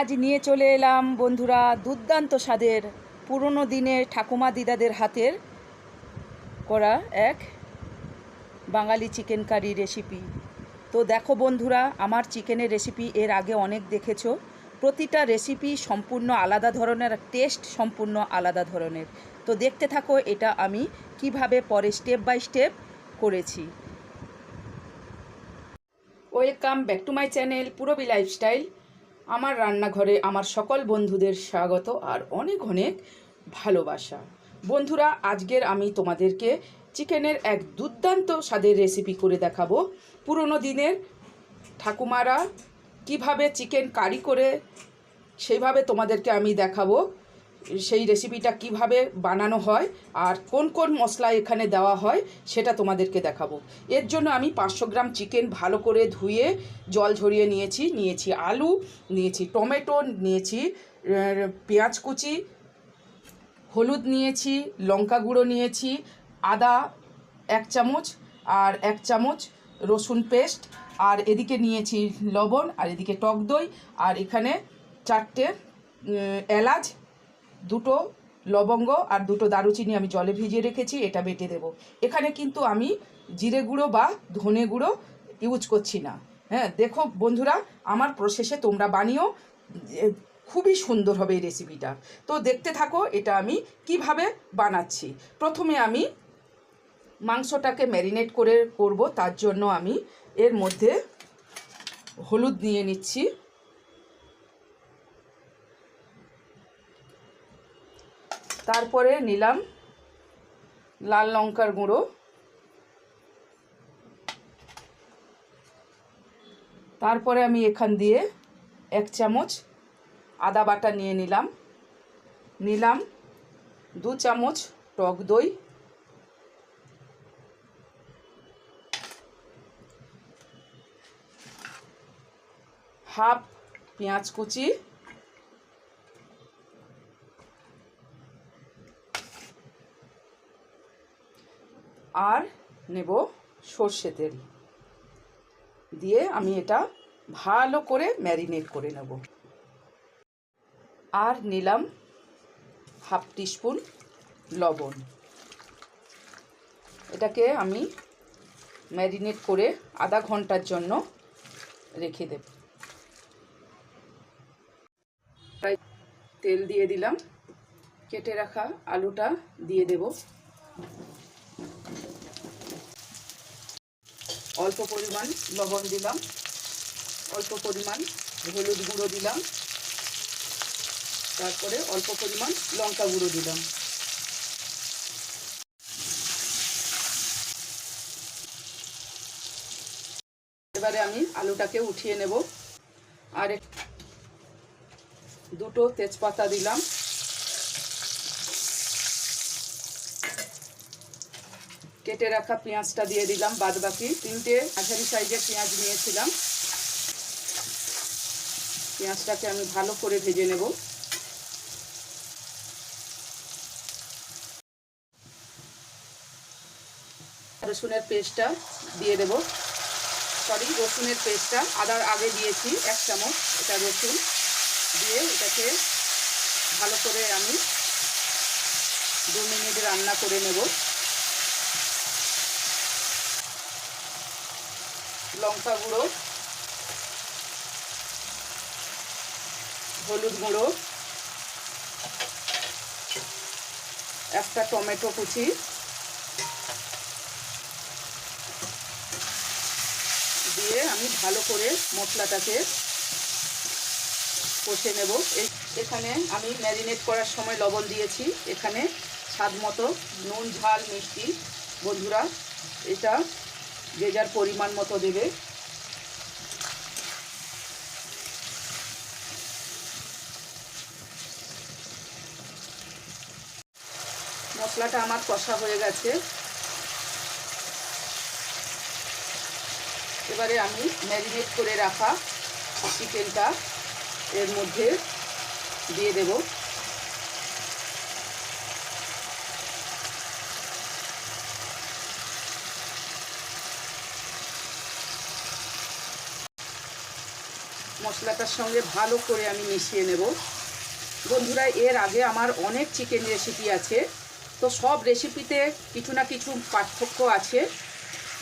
আজ নিয়ে চলে এলাম বন্ধুরা দুর্দান্ত স্বাদের পুরনো দিনের ঠাকুমা দিদাদের হাতের করা এক বাঙালি চিকেন কারি রেসিপি। তো দেখো বন্ধুরা, আমার চিকেনের রেসিপি এর আগে অনেক দেখেছ। প্রতিটা রেসিপি সম্পূর্ণ আলাদা ধরনের, টেস্ট সম্পূর্ণ আলাদা ধরনের। তো দেখতে থাকো এটা আমি কীভাবে পরে স্টেপ বাই স্টেপ করেছি। Welcome back to my channel Purbi lifestyle. আমার রান্নাঘরে আমার সকল বন্ধুদের স্বাগত আর অনেক অনেক ভালোবাসা। বন্ধুরা, আজকের আমি তোমাদেরকে চিকেনের এক দুর্দান্ত স্বাদের রেসিপি করে দেখাবো। পুরনো দিনের ঠাকুমারা কীভাবে চিকেন কারি করে সেইভাবে তোমাদেরকে আমি দেখাবো। সেই রেসিপিটা কীভাবে বানানো হয় আর কোন কোন মশলা এখানে দেওয়া হয় সেটা তোমাদেরকে দেখাবো। এর জন্য আমি পাঁচশো গ্রাম চিকেন ভালো করে ধুয়ে জল ঝরিয়ে নিয়েছি। নিয়েছি আলু, নিয়েছি টমেটো, নিয়েছি পেঁয়াজ কুচি, হলুদ নিয়েছি, লঙ্কা গুঁড়ো নিয়েছি, আদা এক চামচ আর এক চামচ রসুন পেস্ট, আর এদিকে নিয়েছি লবণ, আর এদিকে টক দই, আর এখানে চারটে এলাচ দুটো লবঙ্গ আর দুটো দারুচিনি আমি জলে ভিজিয়ে রেখেছি, এটা বেটে দেব। এখানে কিন্তু আমি জিরে গুঁড়ো বা ধনে গুঁড়ো ইউজ করছি না। হ্যাঁ দেখো বন্ধুরা, আমার প্রসেসে তোমরা বানিও খুবই সুন্দর হবে এই রেসিপিটা তো দেখতে থাকো, এটা আমি কীভাবে বানাচ্ছি। প্রথমে আমি মাংসটাকে ম্যারিনেট করে করব, তার জন্য আমি এর মধ্যে হলুদ নিয়ে নিচ্ছি। তারপরে নিলাম লাল লঙ্কার গুঁড়ো। তারপরে আমি এখান দিয়ে এক চামচ আদা বাটা নিয়ে নিলাম। নিলাম দু চামচ টক দই। হাফ পেঁয়াজ কুচি। আর নেব সর্ষে তেল। দিয়ে আমি এটা ভালো করে ম্যারিনেট করে নেব। আর নিলাম হাফ টিস্পুন লবণ। এটাকে আমি ম্যারিনেট করে আধা ঘণ্টার জন্য রেখে দেব। তেল দিয়ে দিলাম। কেটে রাখা আলুটা দিয়ে দেব। অল্প পরিমাণ লবণ দিলাম। অল্প পরিমাণ হলুদ গুঁড়ো দিলাম। তারপরে অল্প পরিমাণ লঙ্কা গুঁড়ো দিলাম। এবারে আমি আলুটাকে উঠিয়ে নেব। আর দুটো তেজপাতা দিলাম। কেটে রাখা পেঁয়াজটা দিয়ে দিলাম বাদ বাকি তিনটে মাঝারি সাইজের পেঁয়াজ নিয়েছিলাম। পেঁয়াজটাকে আমি ভালো করে ভেজে নেব। রসুনের পেস্টটা দিয়ে দেব। সরি, রসুনের পেস্টটা আদার আগে দিয়েছি এক চামচ এটা রসুন দিয়ে এটাকে ভালো করে আমি দু মিনিট রান্না করে নেব। লঙ্কা গুঁড়ো, হলুদ গুঁড়ো, একটা টমেটো কুচি, দিয়ে আমি ভালো করে মশলাটাকে কষে নেব। এখানে আমি ম্যারিনেট করার সময় লবণ দিয়েছি। এখানে স্বাদ মতো নুন, ঝাল, মিষ্টি, বন্ধুরা, এটা যে যার পরিমাণ মতো দেবে। মশলাটা আমার কষা হয়ে গেছে। এবারে আমি ম্যারিনেট করে রাখা চিকেনটা এর মধ্যে দিয়ে দেব। মশলাটার সঙ্গে ভালো করে আমি মিশিয়ে নেব। বন্ধুরা এর আগে আমার অনেক চিকেন রেসিপি আছে। তো সব রেসিপিতে কিছু না কিছু পার্থক্য আছে।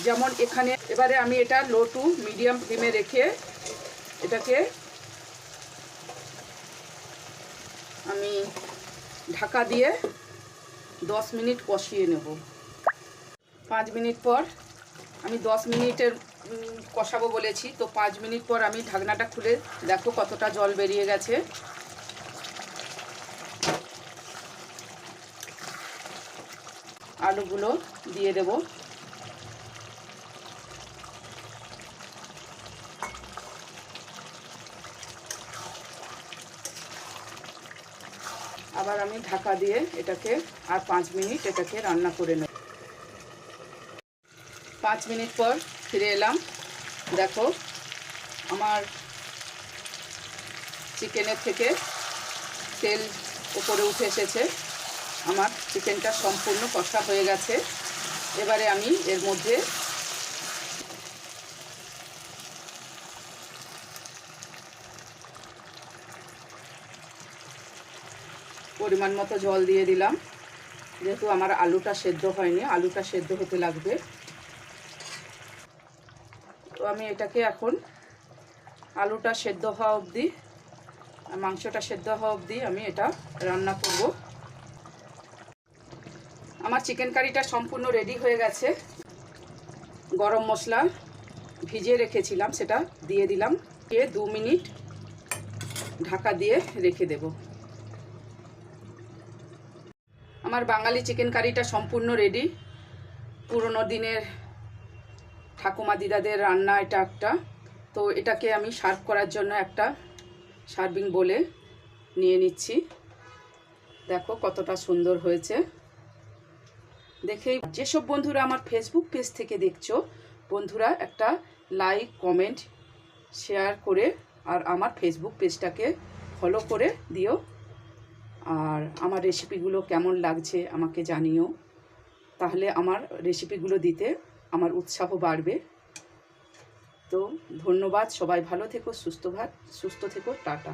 যেমন এখানে এবারে আমি এটা লো টু মিডিয়াম ফ্লেমে রেখে এটাকে আমি ঢাকা দিয়ে দশ মিনিট কষিয়ে নেব। পাঁচ মিনিট পর আমি দশ মিনিটের উম, কষাবো বলেছি। তো পাঁচ মিনিট পর আমি ঢাকনাটা খুলে দেখো কতটা জল বেরিয়ে গেছে। আলুগুলো দিয়ে দেব। আবার আমি ঢাকা দিয়ে এটাকে আর পাঁচ মিনিট এটাকে রান্না করে নেব। পাঁচ মিনিট পর ফিরে এলাম। দেখো, আমার চিকেনের থেকে তেল উপরে উঠে এসেছে। আমার চিকেনটা সম্পূর্ণ কষা হয়ে গেছে। এবারে আমি এর মধ্যে পরিমাণ মতো জল দিয়ে দিলাম। যেহেতু আমার আলুটা সেদ্ধ হয়নি, আলুটা সেদ্ধ হতে লাগবে। তো আমি এটাকে এখন আলুটা সেদ্ধ হওয়া অবধি, মাংসটা সেদ্ধ হওয়া অবধি আমি এটা রান্না করব। আমার চিকেন কারিটা সম্পূর্ণ রেডি হয়ে গেছে। গরম মশলা ভিজিয়ে রেখেছিলাম, সেটা দিয়ে দিলাম। দিয়ে দু মিনিট ঢাকা দিয়ে রেখে দেব। আমার বাঙালি চিকেন কারিটা সম্পূর্ণ রেডি পুরনো দিনের ঠাকুমা দিদাদের রান্না এটা একটা। তো এটাকে আমি সার্ভ করার জন্য একটা সার্ভিং বলে নিয়ে নিচ্ছি। দেখো কতটা সুন্দর হয়েছে। দেখেই যেসব বন্ধুরা আমার ফেসবুক পেজ থেকে দেখছ, বন্ধুরা একটা লাইক কমেন্ট শেয়ার করে আর আমার ফেসবুক পেজটাকে ফলো করে দিও। আর আমার রেসিপিগুলো কেমন লাগছে আমাকে জানিও। তাহলে আমার রেসিপিগুলো দিতে আমার উৎসাহ বাড়বে। তো ধন্যবাদ সবাই ভালো থেকো সুস্থ ভাত সুস্থ থেকো টাটা।